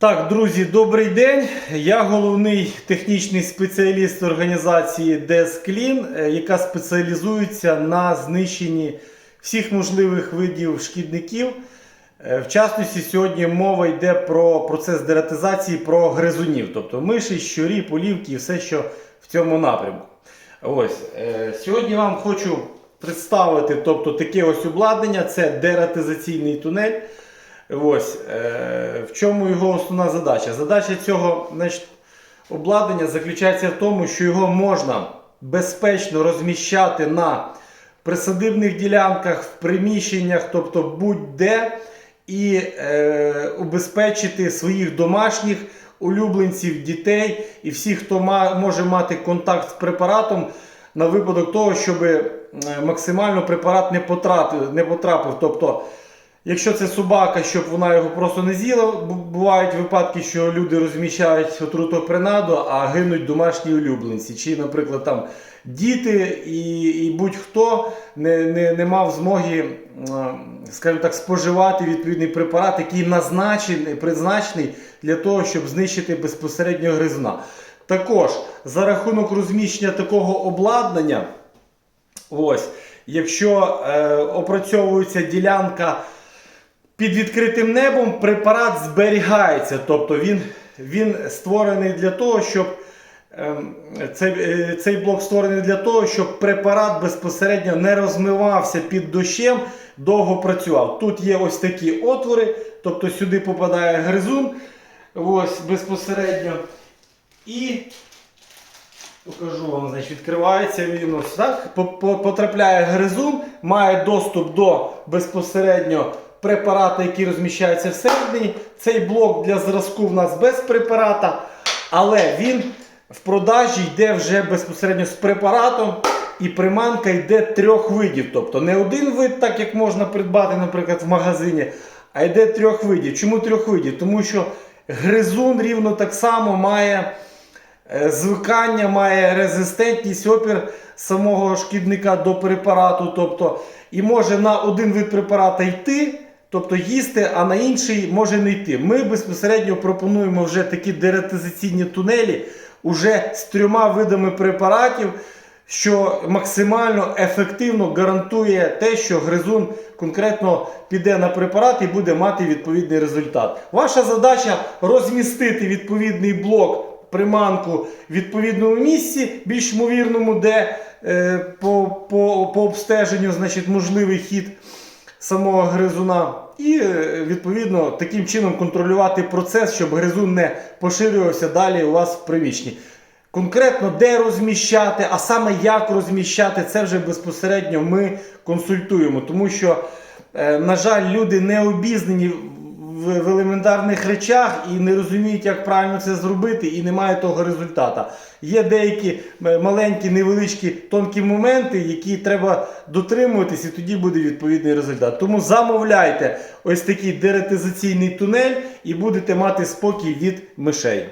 Так, друзі, добрий день. Я головний технічний спеціаліст організації DESCLEAN, е, яка спеціалізується на знищенні всіх можливих видів шкідників. Е, В частності, сьогодні мова йде про процес дератизації про гризунів, тобто миші, щурі, полівки і все, що в цьому напрямку. Ось, е, сьогодні вам хочу представити тобто, таке ось обладнання це дератизаційний тунель. Ось, е, в чому його основна задача? Задача цього значить, обладнання заключається в тому, що його можна безпечно розміщати на присадибних ділянках, в приміщеннях, тобто будь-де, і е, убезпечити своїх домашніх улюбленців, дітей і всіх, хто ма, може мати контакт з препаратом на випадок того, щоб е, максимально препарат не потрапив. Не потрапив. Тобто, Якщо це собака, щоб вона його просто не з'їла, бувають випадки, що люди розміщають отрутопринаду, а гинуть домашні улюбленці. Чи, наприклад, там діти і, і будь-хто не, не, не мав змоги, скажімо так, споживати відповідний препарат, який назначений, призначений для того, щоб знищити безпосередньо гризуна. Також за рахунок розміщення такого обладнання. Ось, якщо е, опрацьовується ділянка під відкритим небом, препарат зберігається. Тобто він, він створений для того, щоб ем, цей, е, цей блок створений для того, щоб препарат безпосередньо не розмивався під дощем, довго працював. Тут є ось такі отвори, тобто сюди попадає гризун. Ось безпосередньо. І Покажу вам, значить, відкривається він ось так. по- по- Потрапляє гризун, має доступ до безпосередньо препарата, який розміщається всередині. Цей блок для зразку в нас без препарата, але він в продажі йде вже безпосередньо з препаратом. І приманка йде трьох видів. Тобто не один вид, так як можна придбати, наприклад, в магазині, а йде трьох видів. Чому трьох видів? Тому що гризун рівно так само має. Е, Звикання має резистентність, опір самого шкідника до препарату. Тобто, і може на один вид препарата йти, тобто їсти, а на інший може не йти. Ми безпосередньо пропонуємо вже такі дератизаційні тунелі уже з трьома видами препаратів, що максимально ефективно гарантує те, що гризун конкретно піде на препарат і буде мати відповідний результат. Ваша задача розмістити відповідний блок приманку в відповідному місці, більш ймовірному, де е, по, по, по обстеженню значить, можливий хід самого гризуна. І е, відповідно таким чином контролювати процес, щоб гризун не поширювався далі у вас в приміщенні. Конкретно де розміщати, а саме як розміщати, це вже безпосередньо ми консультуємо. Тому що, е, на жаль, люди не обізнані в, в елементарних речах і не розуміють, як правильно це зробити, і немає того результату. Є деякі е, маленькі, невеличкі тонкі моменти, які треба дотримуватись, і тоді буде відповідний результат. Тому замовляйте ось такий деретизаційний тунель і будете мати спокій від мишей.